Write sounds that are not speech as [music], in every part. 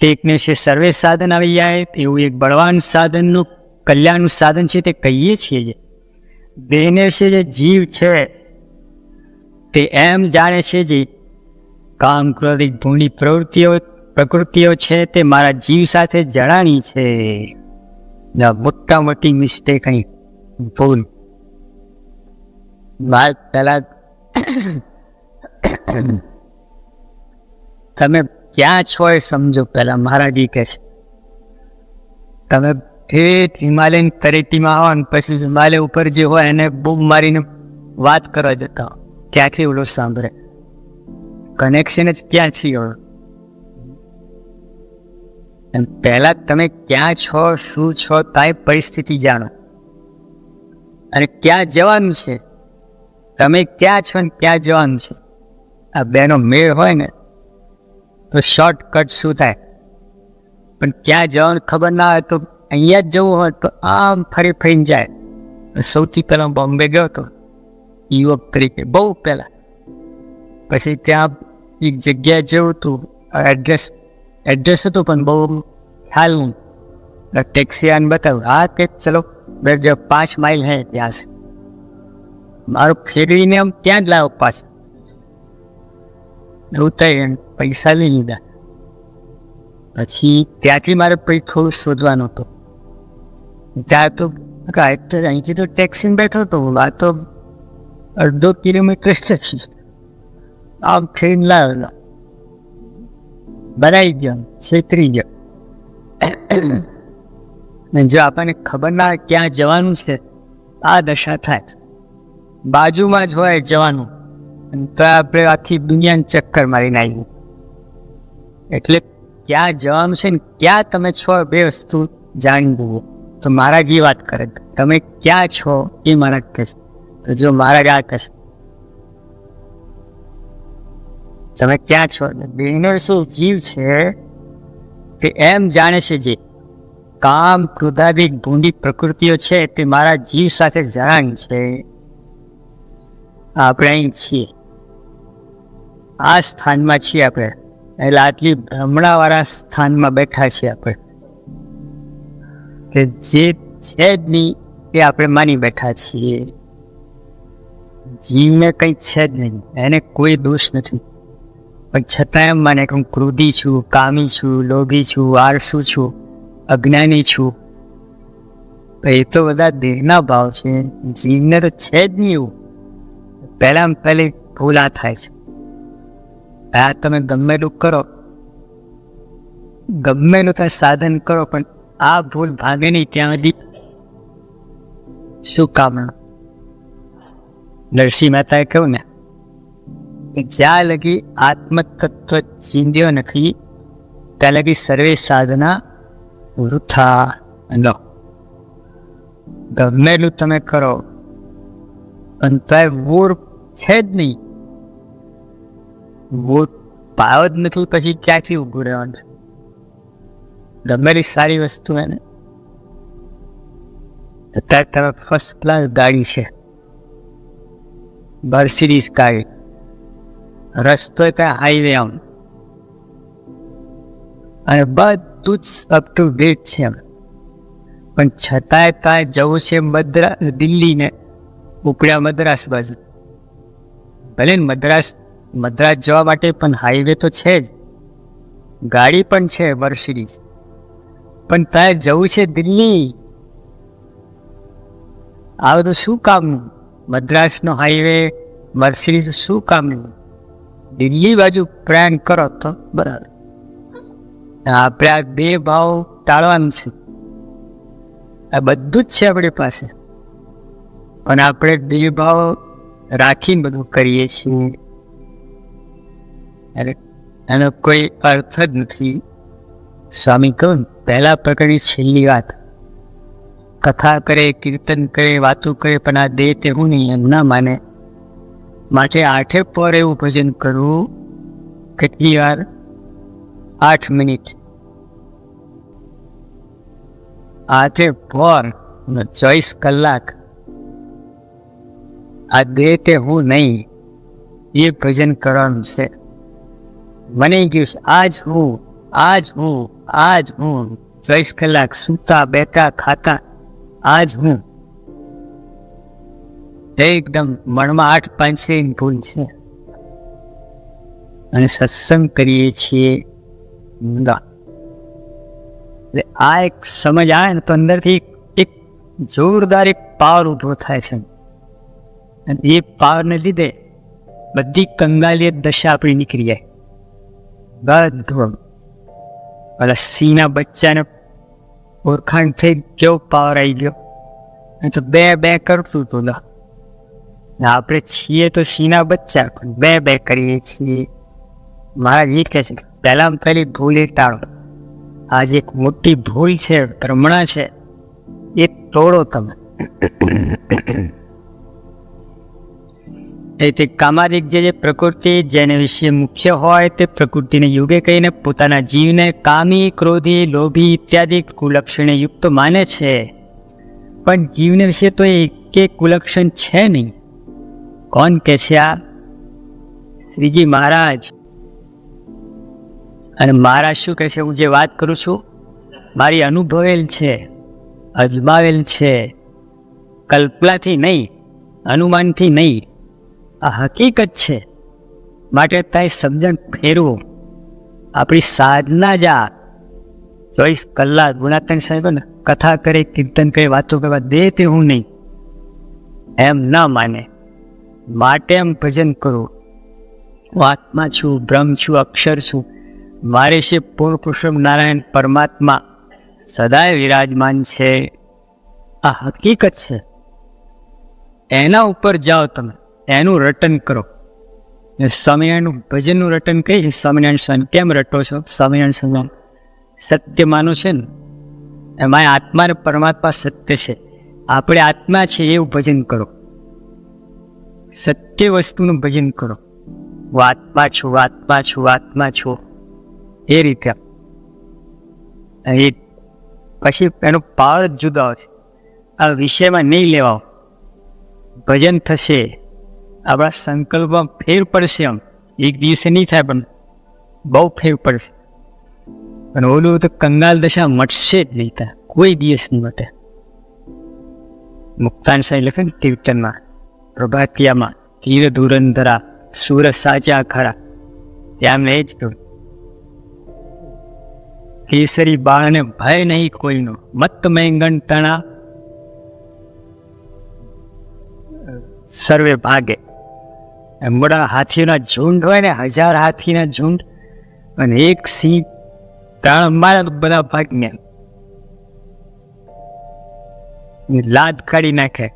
ટેકને છે સર્વે સાધન આવી જાય, એવું એક બળવાન સાધનનું કલ્યાણનું સાધન છે તે કહીએ છીએ જે. દેહને છે જે જીવ છે, તે એમ જાણે છે જે કામ ક્રોધિક ભૂંડી પ્રવૃત્તિઓ, પ્રકૃતિઓ છે તે મારા જીવ સાથે જણાણી છે. મોટા મોટી મિસ્ટેક અહીં. ભૂલ. વાત પહેલા [coughs] તમે ક્યાં છો એ સમજો પહેલા, મહારાજી કહે છે. તમે ઠેઠ હિમાલયન તરેટીમાં આવો ને પછી હિમાલય ઉપર જે હોય એને બૂમ મારીને વાત કરવા જતા ક્યાંથી ઓલો સાંભળે? કનેક્શન જ ક્યાંથી હોય? એમ પહેલા તમે ક્યાં છો, શું છો તાય પરિસ્થિતિ જાણો. અને ક્યાં જવાનું છે? તમે ક્યાં છો ને ક્યાં જવાનું છે? આ બેનો મેળ હોય ને તો શોર્ટકટ શું થાય પણ ક્યાં જવાનું ખબર ના હોય તો અહીંયા જ જવું હોય તો આમ ફરી ફરીને જાય સૌથી પહેલાં બોમ્બે ગયો હતો યુવક તરીકે બહુ પહેલાં પછી ત્યાં એક જગ્યાએ જવું હતું એડ્રેસ એડ્રેસ હતું પણ બહુ ખ્યાલ નહીં ટેક્સી આને બતાવ્યું હા કે ચલો બે જો પાંચ માઇલ હે ત્યાં સે મારું ફેરવીને આમ ત્યાં જ લાવ્યો પાછા એવું થઈ પૈસા લઈ લીધા. પછી ત્યાંથી મારે પછી થોડું શોધવાનું હતું. ત્યાં તો અહીંથી તો ટેક્સીમાં બેઠો હતો, આ તો અડધો કિલોમીટર છે. આમ ફેરીને લાવેલો. બનાવી ગયો, છેતરી ગયો. ને જો આપણને ખબર ના ક્યાં જવાનું છે, આ દશા થાય. બાજુમાં જ હોય જવાનું. તો આપણે આખી દુનિયાને ચક્કર મારીને આવ્યું એટલે ક્યાં જવાનું છે ને ક્યાં તમે છો બે વસ્તુ જાણી દઉં તો મહારાજ એ વાત કરે તમે ક્યાં છો એ મહારાજ કહેશે તો જો મહારાજ આ કહેશે તમે ક્યાં છો? બેનો શું જીવ છે તે એમ જાણે છે જે કામ ક્રોધાદિક ભૂંડી પ્રકૃતિઓ છે તે મારા જીવ સાથે જાણ છે. આપણે અહીં છીએ. આ સ્થાનમાં છીએ આપણે. એટલે આટલી ભ્રમણાવાળા સ્થાનમાં બેઠા છીએ આપણે. કે જે છે જ નહીં, એ આપણે માની બેઠા છીએ. જીવને કંઈ છે જ નહીં, એને કોઈ દોષ નથી. પણ છતાં એમ માને કે હું ક્રોધી છું, કામી છું, લોભી છું, આળસુ છું, અજ્ઞાની છું. એ તો બધા દેહના ભાવ છે. જીવને તો છે જ નહીં એવું. પહેલાં પહેલી ભૂલા થાય છે. આ તમે ગમે એટલું કરો. ગમે એટલું તમે સાધન કરો, પણ આ ભૂલ ભાગે નહીં ત્યાં સુધી. શું કામનું નરસિંહ મહેતાએ કહ્યું ને, કે જ્યાં લગી આત્મતત્વ ચીંધ્યો નથી, ત્યાં લગી સર્વે સાધના વૃથા. લો. ગમે એટલું તમે કરો, પણ તો મૂળ છે જ નહીં. પાયો જ નથી, પછી ક્યાંથી ઊભું રહેવાનું? ગમેલી સારી વસ્તુ એને. અત્યારે તમે ફર્સ્ટ ક્લાસ ગાડી છે. મર્સિડીઝ ગાડી. રસ્તો ત્યાં હાઈવે આમ. અને બધું જ અપ ટુ ડેટ છે એમ. પણ છતાંય ત્યાં જવું છે મદ્રાસ દિલ્હીને ઉપડ્યા મદ્રાસ બાજુ. ભલે ને મદ્રાસ મદ્રાસ જવા માટે પણ હાઈવે તો છે જ. ગાડી પણ છે મર્સિડીઝ પણ ત્યાં જવું છે દિલ્હી. આ બધું શું કામનું મદ્રાસનો હાઈવે મર્સિડીઝ શું કામનું દિલ્હી બાજુ પ્રયાણ કરો તો બરાબર. આપણે આ બે ભાવ ટાળવાનું છે. આ બધું જ છે આપણી પાસે. પણ આપણે બે ભાવ રાખીને બધું કરીએ છીએ. એનો કોઈ અર્થ જ નથી. સ્વામી કહું, પહેલા પ્રકરણની છેલ્લી વાત. કથા કરે, કીર્તન કરે, વાતો કરે, પણ આ દેહ તે હું નહીં, એમ ના માને. માટે આઠે પર એવું ભજન કરવું કેટલી વાર? આઠ મિનિટ. આઠે પર ચોવીસ કલાક. આ દેહ તે હું નહીં, એ ભજન કરવાનું છે. મને ગયું આજ હું આજ હું આજ હું ચોવીસ કલાક સૂતા, બેઠા, ખાતા, આજ હું. એકદમ મનમાં આઠ પાંચે ભૂલ છે. અને સત્સંગ કરીએ છીએ ના એટલે આ એક સમજ આવે ને તો અંદરથી એક જોરદાર એક પાવર ઊભો થાય છે. અને એ પાવરને લીધે બધી કંગાલિયત દશા આપણી નીકળી જાય. બધું ઓલા સિંહના બચ્ચાને ઓળખાણ થઈ કેવો પાવર આવી ગયો એ તો બે બે કરતું હતું આપણે છીએ તો સિંહના બચ્ચા પણ બે બે કરીએ છીએ મારા એ કહે છે પહેલાં પેલી ભૂલ એ ટાળો આજે એક મોટી ભૂલ છે ભ્રમણા છે એ તોડો તમે એ તે કામાદિક જે પ્રકૃતિ, જેને વિશે મુખ્ય હોય તે પ્રકૃતિને યુગે કહીને પોતાના જીવને કામી, ક્રોધી, લોભી ઇત્યાદિ કુલક્ષણે યુક્ત માને છે. પણ જીવને વિશે તો એક કુલક્ષણ છે નહીં. કોણ કે છે આ? શ્રીજી મહારાજ. અને મારા શું કહે છે? હું જે વાત કરું છું, મારી અનુભવેલ છે, અજમાવેલ છે. કલ્પનાથી નહીં, અનુમાનથી નહીં. આ હકીકત છે. માટે ત્યાં સમજણ ફેરવો. આપણી સાધના જા ચોવીસ કલાક ગુણાતન સાહેબ ને કથા કરે, કીર્તન કરે, વાતો કરવા દે તે હું નહીં. એમ ન માને. માટે એમ ભજન કરું. હું આત્મા છું, બ્રહ્મ છું, અક્ષર છું. મારે છે પૂર્ણ પુરુષોત્તમ નારાયણ પરમાત્મા. સદાય વિરાજમાન છે. આ હકીકત છે. એના ઉપર જાઓ તમે. એનું રટન કરો. સ્વામિનારાયણનું ભજનનું રટન કહી સ્વામિનારાયણ સ્વામી કેમ રટો છો? સ્વામિનારાયણ સ્વામી સત્ય માનો છે ને? એમાં આત્મા ને પરમાત્મા સત્ય છે. આપણે આત્મા છે એવું ભજન કરો. સત્ય વસ્તુનું ભજન કરો. હું આત્મા છું આત્મા છું આત્મા છું. એ રીતે એ પછી એનો પાવર જ જુદો છે. આ વિષયમાં નહીં લેવાઓ. ભજન થશે. આપણા સંકલ્પમાં ફેર પડશે આમ. એક દિવસે નહીં થાય, પણ બહુ ફેર પડશે. અને ઓલું તો કંગાલ દશા મટશે જ નહીં થાય કોઈ દિવસ નહીં મટે. મુક્તાન સાહેબ લખે ને કીર્તનમાં, પ્રભાતિયામાં તીર ધુરંધરા સુર સાચા ખરા. ત્યાં એ જ કહ્યું, કેસરી બાળને ભય નહીં કોઈનો. મત મેંગણ તણા, સર્વે ભાગે. મોટા હાથીઓના ઝુંડ હોય ને, હજાર હાથીના ઝુંડ. અને એક સિંહ ત્રણ મારા બધા ભાગને લાદ કાઢી નાખે.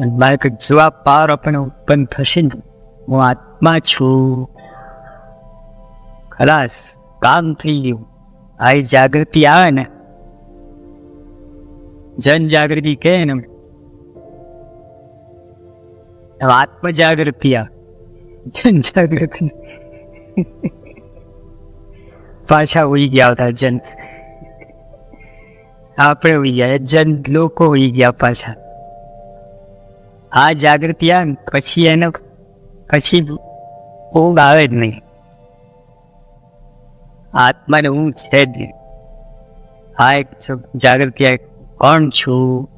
અને કંઈક જવાબ પાવર આપણને ઉત્પન્ન થશે ને હું આત્મા છું. ખલાસ કામ થઈ ગયું. આ જાગૃતિ આવે ને. જન જાગૃતિ કહે ને. આત્મ જાગૃતિ પાછા ઉઈ ગયા હતા જન આપણે ઉઈ ગયા જન લોકો ઉઈ ગયા પાછા આ જાગૃતિ આવે પછી એને પછી ઊંઘ આવે જ નહીં આત્માને ઊંઘ છે જ નહીં આ એક જાગૃતિ કોણ છું